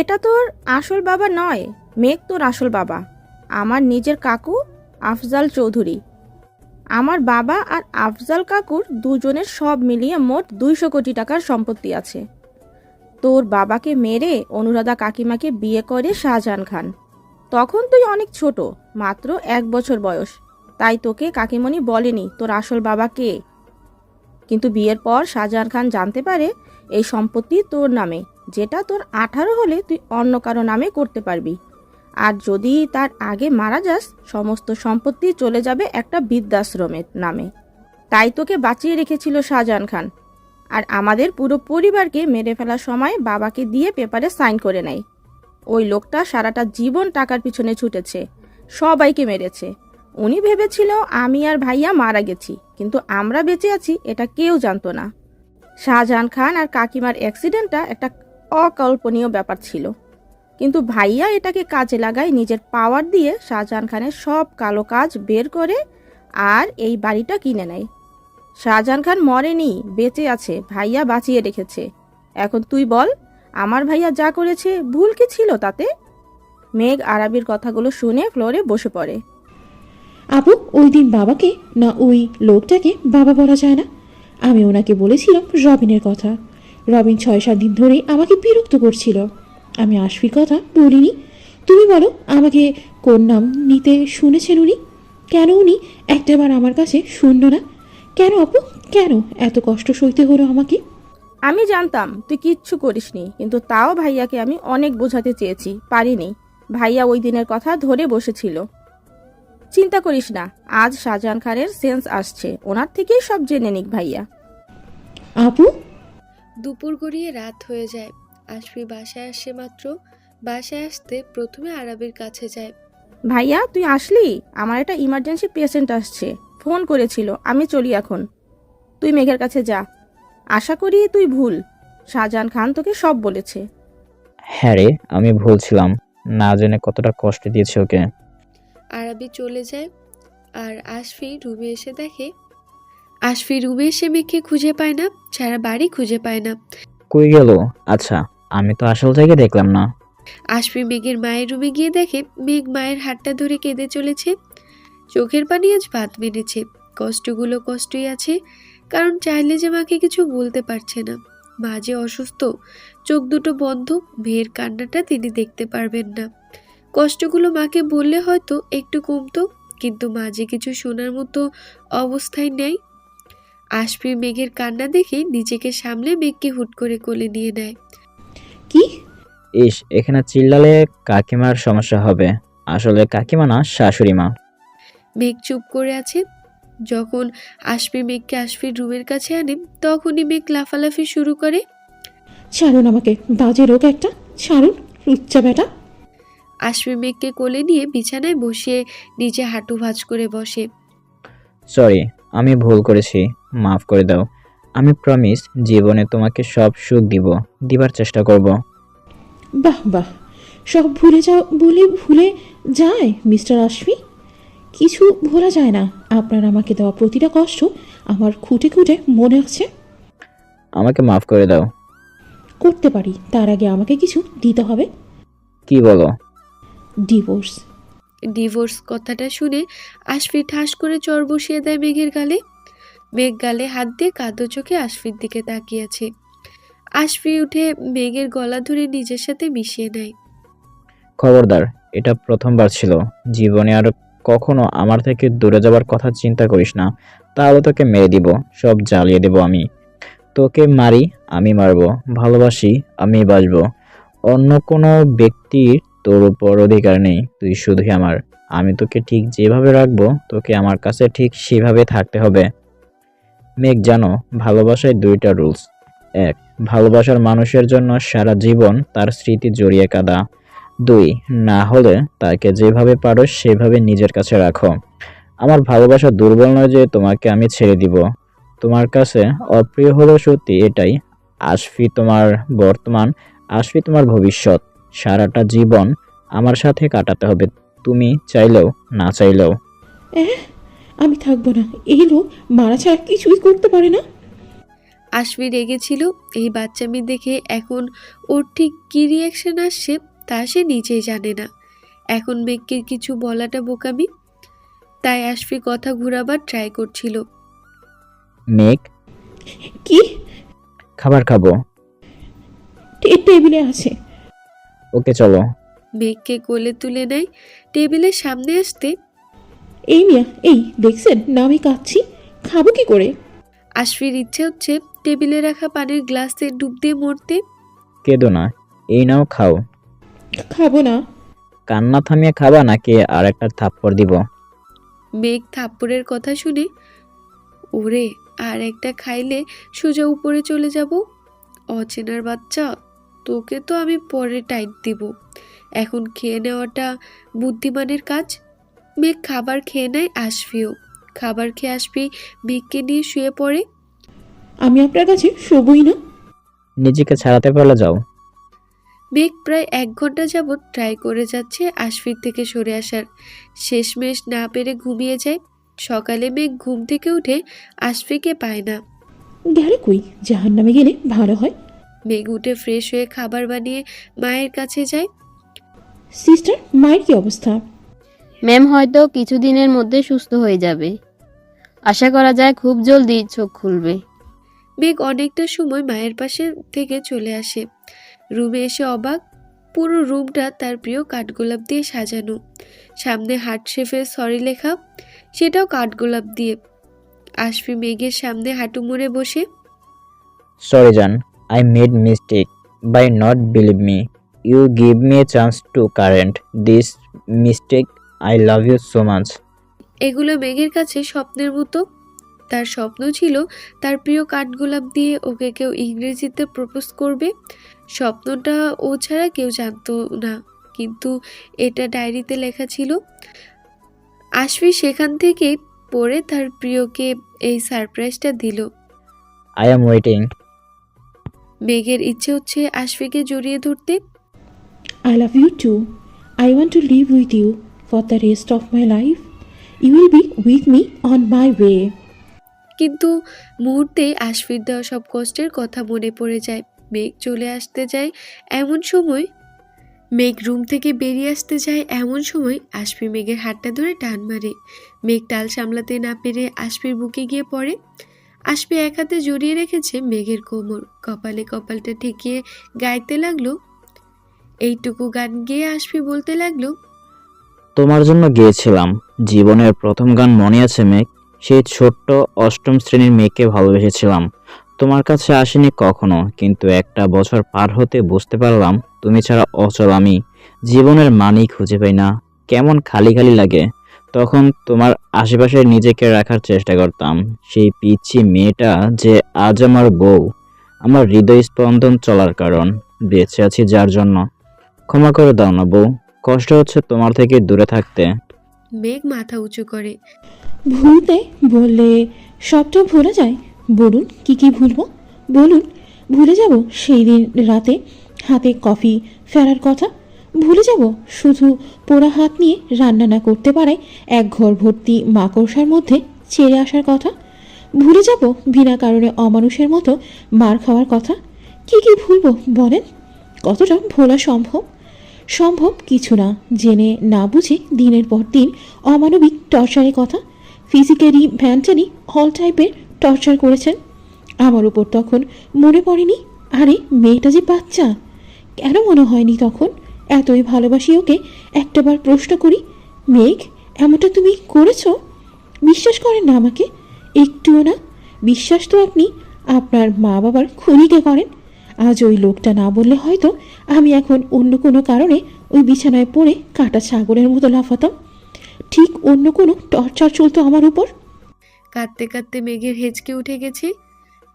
এটা তোর আসল বাবা নয়, মেঘ তোর আসল বাবা। আমার নিজের কাকু আফজাল চৌধুরী। আমার বাবা আর আফজাল কাকুর দুজনের সব মিলিয়ে মোট দুইশো কোটি টাকার সম্পত্তি আছে। তোর বাবাকে মেরে অনুরাধা কাকিমাকে বিয়ে করে শাহজাহান খান। তখন তুই অনেক ছোট, মাত্র এক বছর বয়স। তাই তোকে কাকিমণি বলেনি তোর আসল বাবা কে। কিন্তু বিয়ের পর শাহজাহান খান জানতে পারে এই সম্পত্তি তোর নামে। যেটা তোর আঠারো হলে তুই অন্য কারও নামে করতে পারবি। আর যদি তার আগে মারা যাস, সমস্ত সম্পত্তি চলে যাবে একটা বৃদ্ধাশ্রমের নামে। তাই তোকে বাঁচিয়ে রেখেছিল শাহজাহান খান। আর আমাদের পুরো পরিবারকে মেরে ফেলার সময় বাবাকে দিয়ে পেপারে সাইন করে নেয়। ওই লোকটা সারাটা জীবন টাকার পিছনে ছুটেছে, সবাইকে মেরেছে। উনি ভেবেছিল, আমি আর ভাইয়া মারা গেছি, কিন্তু আমরা বেঁচে আছি, এটা কেউ জানতো না। শাহজাহান খান আর কাকিমার অ্যাক্সিডেন্টটা একটা অকল্পনীয় ব্যাপার ছিল। কিন্তু ভাইয়া এটাকে কাজে লাগায় নিজের পাওয়ার দিয়ে শাহজাহান খানের সব কালো কাজ বের করে আর এই বাড়িটা কিনে নেয়। শাহজাহান খান মরেনি, বেঁচে আছে, ভাইয়া বাঁচিয়ে রেখেছে। এখন তুই বল, আমার ভাইয়া যা করেছে ভুল কি ছিল তাতে? মেঘ আরবির কথাগুলো শুনে ফ্লোরে বসে পড়ে। আপু, ওই দিন বাবাকে না ওই লোকটাকে বাবা বলা যায় না? আমি ওনাকে বলেছিলাম রবিনের কথা। রবিন ছয় সাত দিন ধরে আমাকে বিরক্ত করছিল। আমি আশফির কথা বলিনি। তুমি বলো আমাকে কোন নাম নিতে শুনেছেন উনি? কেন উনি একটাবার আমার কাছে শুনল না? কেন আপু? কেন এত কষ্ট সইতে হলো আমাকে? আমি জানতাম তুই কিচ্ছু করিসনি কিন্তু তাও ভাইয়াকে আমি অনেক বোঝাতে চেয়েছি পারিনি। ভাইয়া ওই দিনের কথা ধরে বসেছিল। চিন্তা করিস না আজ শাহজাহান খানের সেন্স আসছে ওনার থেকেই সব জেনে নিক ভাইয়া। আপু? দুপুর গড়িয়ে রাত হয়ে যায়। আশফি বাসায় আসে মাত্র। বাসায় আসতে প্রথমে আরবের কাছে যায়। ভাইয়া তুই আসলি? আমার একটা ইমার্জেন্সি পেশেন্ট আসছে। ফোন করেছিল আমি চলি এখন। তুই মেঘের কাছে যা। আশা করি তুই ভুল। শাহজাহান খান তোকে সব বলেছে। হ্যাঁ রে আমি ভুল ছিলাম। না জেনে কতটা কষ্ট দিয়েছে ওকে। আরবি চলে যায়। আর আশফি রুমে এসে দেখে আশফি রুমে এসে মেঘকে খুঁজে পায় না সারা বাড়ি খুঁজে পায় না। কই গেল? আচ্ছা আমি তো আসল জায়গায় দেখলাম না। আশফি মেঘের মায়ের রুমে গিয়ে দেখে মেঘ মায়ের হাতটা ধরে কেঁদে চলেছে। চোখের পানি আজ ভাত মেনেছে। কষ্টগুলো কষ্টই আছে কারণ চাইলে যে মাকে কিছু বলতে পারছে না। মা যে অসুস্থ চোখ দুটো বন্ধ মেয়ের কান্নাটা তিনি দেখতে পারবেন না। কষ্টগুলো মাকে বললে হয়তো একটু কমতো কিন্তু মা যে কিছু শোনার মতো অবস্থায় নেই আশফি মেঘের কান্না দেখে নিজেকে সামলে মেঘকে হুট করে কোলে নিয়ে নেয়। কি? ইস এখানে চিল্লালে কাকিমার সমস্যা হবে। আসলে কাকিমা না শাশুড়ি মা। মেঘ চুপ করে আছে। যখন আশফি মেঘকে আশফির রুমের কাছে আনে তখনই মেঘ লাফালাফি শুরু করে। ছাড়ুন আমাকে বাজে রোগ একটা। ছাড়ুন লুচ্চা বেটা। আশফি মেঘকে কোলে নিয়ে বিছানায় বসিয়ে নিচে হাঁটু ভাঁজ করে বসে। সরি আমি ভুল করেছি। মাফ করে দাও। আমি প্রমিস জীবনে তোমাকে সব সুখ দিব। দিবার চেষ্টা করব। বাহ বাহ। সব ভুলে যাও বলে ভুলে যায় মিস্টার আশফি। কিছু ভোলা যায় না। আপনার আমাকে দেওয়া প্রতিটা কষ্ট আমার খুঁটে খুঁটে মনে আছে আমাকে মাফ করে দাও। করতে পারি। তার আগে আমাকে কিছু দিতে হবে। কি বলো? ডিভোর্স। ডিভোর্স কথাটা শুনে আশফি ঠাস করে চর বসিয়ে দেয় মেঘের গালে। মেঘ গালে হাত দিয়ে কাঁদো চোখে আশফির দিকে তাকিয়েছে। আশফি উঠে মেঘের গলা ধরে নিজের সাথে মিশিয়ে নেয়। খবরদার, এটা প্রথমবার ছিল। জীবনে আর কখনো আমার থেকে দূরে যাবার কথা চিন্তা করিস না। তাহলে তোকে মেরে দিব, সব জ্বালিয়ে দেব আমি। তোকে মারি, আমি মারবো। ভালোবাসি, আমি বাসবো অন্য কোনো ব্যক্তির তোর উপর অধিকার নেই, তুই শুধুই আমার। আমি তোকে ঠিক যেভাবে রাখব, তোকে আমার কাছে ঠিক সেভাবে থাকতে হবে। মেঘ জানো ভালোবাসায় দুইটা রুলস। এক, ভালোবাসার মানুষের জন্য সারা জীবন তার স্মৃতি জড়িয়ে কাদা। দুই, না হলে তাকে যেভাবে পারো সেভাবে নিজের কাছে রাখো। আমার ভালোবাসা দুর্বল নয় যে তোমাকে আমি ছেড়ে দিব। তোমার কাছে অপ্রিয় হলো সত্যি এটাই, আশফি তোমার বর্তমান, আশফি তোমার ভবিষ্যৎ। সারাটা জীবন আমার সাথে কাটাতে হবে। তুমি চাইলেও না চাইলেও। আমি থাকব না। এই লোক মারা ছাড়া কিছুই করতে পারে না। আশমি রেগেছিল এই বাচ্চা মেয়ে দেখে এখন ওর ঠিক কী রিয়াকশন আসছে তা সে নিজেই জানে না। এখন মেঘকে কিছু বলাটা বোকামি। তাই আশফি কথা ঘুরাবার ট্রাই করছিল। মেঘ? কি? খাবার খাব। টে- টেবিলে আছে। ওকে চলো। মেঘকে কোলে তুলে নেয়। টেবিলের সামনে আসতে এই মিয়া এই দেখছেন? না আমি কাচ্ছি খাব কি করে? আশফির ইচ্ছে হচ্ছে টেবিলে রাখা পানির গ্লাসে ডুব দিয়ে মরতে। কেঁদো না। এই নাও খাও। খাব না। কান্না থামিয়ে খাবা নাকি আর একটা থাপ্পড় দিব? মেঘ থাপ্পড়ের কথা শুনে ওরে আর একটা খাইলে সোজা উপরে চলে যাব? অচেনার বাচ্চা তোকে তো আমি পরে টাইট দিব। এখন খেয়ে নেওয়াটা বুদ্ধিমানের কাজ? মেঘ খাবার খেয়ে নেয় আসফিও খাবার খেয়ে আসবি মেঘকে নিয়ে শুয়ে পড়ে। আমি আপনার কাছে শোবই না। নিজেকে ছাড়াতে পারলে যাও। মেঘ প্রায় এক ঘণ্টা যাবৎ ট্রাই করে যাচ্ছে আশফির থেকে সরে আসার। শেষমেশ না পেরে ঘুমিয়ে যায়। সকালে মেঘ ঘুম থেকে উঠে আশফিকে পায় না। গেল কই? জাহান নামে গেলে ভালো হয়। মেঘ উঠে ফ্রেশ হয়ে খাবার বানিয়ে মায়ের কাছে যায়। সিস্টার মায়ের কি অবস্থা? ম্যাম হয়তো কিছুদিনের মধ্যে সুস্থ হয়ে যাবে। আশা করা যায় খুব জলদি চোখ খুলবে। মেঘ অনেকটা সময় মায়ের পাশে থেকে চলে আসে। রুমে এসে অবাক পুরো রুমটা তার প্রিয় কাঠগোলাপ দিয়ে সাজানো। সামনে হার্ট শেফের সরি লেখা সেটাও কাঠগোলাপ দিয়ে। আশফি মেঘের সামনে হাঁটু মুড়ে বসে। সরি জান I made mistake by not believe me you give me a chance to correct this mistake I love you so much এগুলো মেঘের কাছে স্বপ্নের মতো। তার স্বপ্ন ছিল তার প্রিয় কাঠগোলাপ দিয়ে ওকে কেউ ইংরেজিতে প্রপোজ করবে। স্বপ্নটা ও ছাড়া কেউ জানতো না কিন্তু এটা ডায়েরিতে লেখা ছিল। আশফি সেখান থেকে পড়ে তার প্রিয়কে এই সারপ্রাইজটা দিল। আই এম ওয়েটিং মেঘের ইচ্ছে হচ্ছে আশফিকে জড়িয়ে ধরতে। I love you too I want to live with you for the rest of my life you will be with me on my way কিন্তু মুহূর্তে আশফির দেওয়া সব কষ্টের কথা মনে পড়ে যায়। মেঘ চলে আসতে যায় এমন সময়। মেঘ রুম থেকে বেরিয়ে আসতে যায় এমন সময় আশফি মেঘের হাতটা ধরে টান মারে। মেঘ টাল সামলাতে না পেরে আশফির বুকে গিয়ে পড়ে। আশফি এক হাতে জড়িয়ে রেখেছে মেঘের কোমর। কপালে কপালটা ঠেকিয়ে গাইতে লাগল। এইটুকু গান গেয়ে আশফি বলতে লাগল তোমার জন্য গিয়েছিলাম। জীবনের প্রথম গান মনে আছে, মেঘ? সেই ছোট্ট অষ্টম শ্রেণির মেয়েকে ভালোবেসেছিলাম। তোমার কাছে আসিনি কখনো, কিন্তু একটা বছর পার হতে বুঝতে পারলাম, তুমি ছাড়া অচল আমি। জীবনের মানেই খুঁজে পাই না, কেমন খালি খালি লাগে। তখন তোমার আশেপাশে নিজেকে রাখার চেষ্টা করতাম। সেই পিচ্ছি মেয়েটা যে আজ আমার বউ, আমার হৃদয় স্পন্দন চলার কারণ, বেঁচে আছি যার জন্য। ক্ষমা করে দাও না, বউ। কষ্ট হচ্ছে তোমার থেকে দূরে থাকতে। মেঘ মাথা উঁচু করে। ভুলতে বললে সবটা ভুলে যায়। বলুন কি কি ভুলবো? বলুন ভুলে যাব সেই দিন রাতে হাতে কফি ফেরার কথা। ভুলে যাব শুধু পোড়া হাত নিয়ে রান্না না করতে পারায় এক ঘর ভর্তি মাকড়সার মধ্যে চেড়ে আসার কথা। ভুলে যাব বিনা কারণে অমানুষের মতো মার খাওয়ার কথা। কি কি ভুলবো বলেন? কতটা ভোলা সম্ভব? সম্ভব কিছু না। জেনে না বুঝে দিনের পর দিন অমানবিক টর্চারের কথা ফিজিক্যালি মেন্টালি হল টাইপের টর্চার করেছেন। আমার উপর তখন মনে পড়েনি, আরে, মেয়েটা যে বাচ্চা। কেন মনে হয়নি তখন? এতই ভালোবাসি ওকে একটাবার প্রশ্ন করি, মেঘ, এমনটা তুমি করেছ? বিশ্বাস করেন না আমাকে? একটুও না? বিশ্বাস তো আপনি, আপনার মা বাবার খুনিকে করেন। আজ ওই লোকটা না বললে হয়তো আমি এখন অন্য কোনো কারণে ওই বিছানায় পড়ে কাটা ছাগলের মতো লাফাতাম। ঠিক অন্য কোনো টর্চার চলতো আমার উপর। কাঁদতে কাঁদতে মেঘের হেঁচকে উঠে গেছি।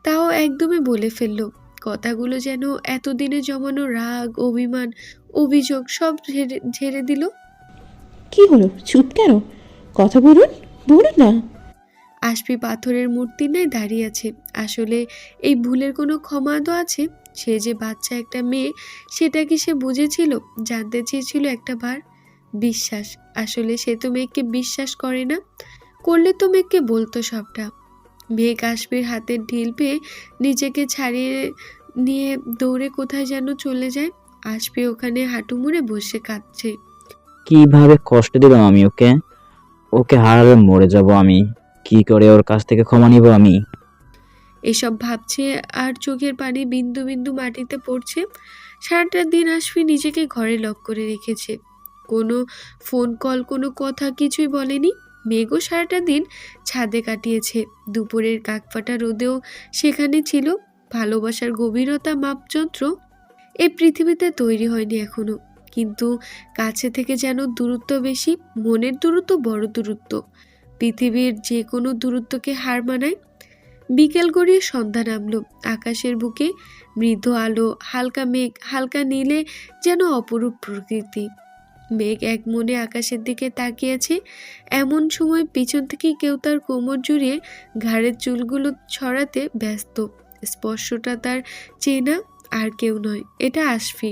তাও একদমই বলে ফেলল কথাগুলো যেন এতদিনে জমানো রাগ অভিমান অভিযোগ সব ঝেড়ে ঝেড়ে দিল। কি হলো? চুপ কেন? কথা বলুন বলুন না। আশপি পাথরের মূর্তি ন্যায় দাঁড়িয়ে আছে। আসলে এই ভুলের কোনো ক্ষমা তো আছে? সে যে বাচ্চা একটা মেয়ে, সেটা কি সে বুঝেছিল? জানতে চেয়েছিল একটা বার। বিশ্বাস, আসলে সে তো মেয়েকে বিশ্বাস করে না। করলে তো মেয়েকে বলতো সবটা। মেঘ আশফির হাতের ঢিল পেয়ে নিজেকে ছাড়িয়ে নিয়ে দৌড়ে কোথায় যেন চলে যায়। আসবে ওখানে হাঁটু মুড়ে বসে কাঁদছে। কীভাবে কষ্ট দিলাম আমি ওকে? ওকে হারালে মরে যাব আমি। কি করে ওর কাছ থেকে ক্ষমা নিব আমি? এসব ভাবছে আর চোখের পানি বিন্দু বিন্দু মাটিতে পড়ছে। সারাটা দিন আশফি নিজেকে ঘরে লক করে রেখেছে। কোনো ফোন কল, কোনো কথা কিছুই বলেনি। মেঘও সারাটা দিন ছাদে কাটিয়েছে। দুপুরের কাকফাটা রোদেও সেখানে ছিল। ভালোবাসার গভীরতা মাপযন্ত্র এই পৃথিবীতে তৈরি হয়নি এখনও। কিন্তু কাছে থেকে যেন দূরত্ব বেশি, মনের দূরত্ব বড় দূরত্ব। পৃথিবীর যে কোনো দূরত্বকে হার মানায় বিকেল গড়িয়ে সন্ধ্যা নামলো। আকাশের বুকে মৃদু আলো, হালকা মেঘ, হালকা নীলে যেন অপরূপ প্রকৃতি। মেঘ এক মনে আকাশের দিকে তাকিয়েছে, এমন সময় পিছন থেকে কেউ তার কোমর জুড়িয়ে ঘাড়ের চুলগুলো ছড়াতে ব্যস্ত। স্পর্শটা তার চেনা আর কেউ নয়, এটা আশফি।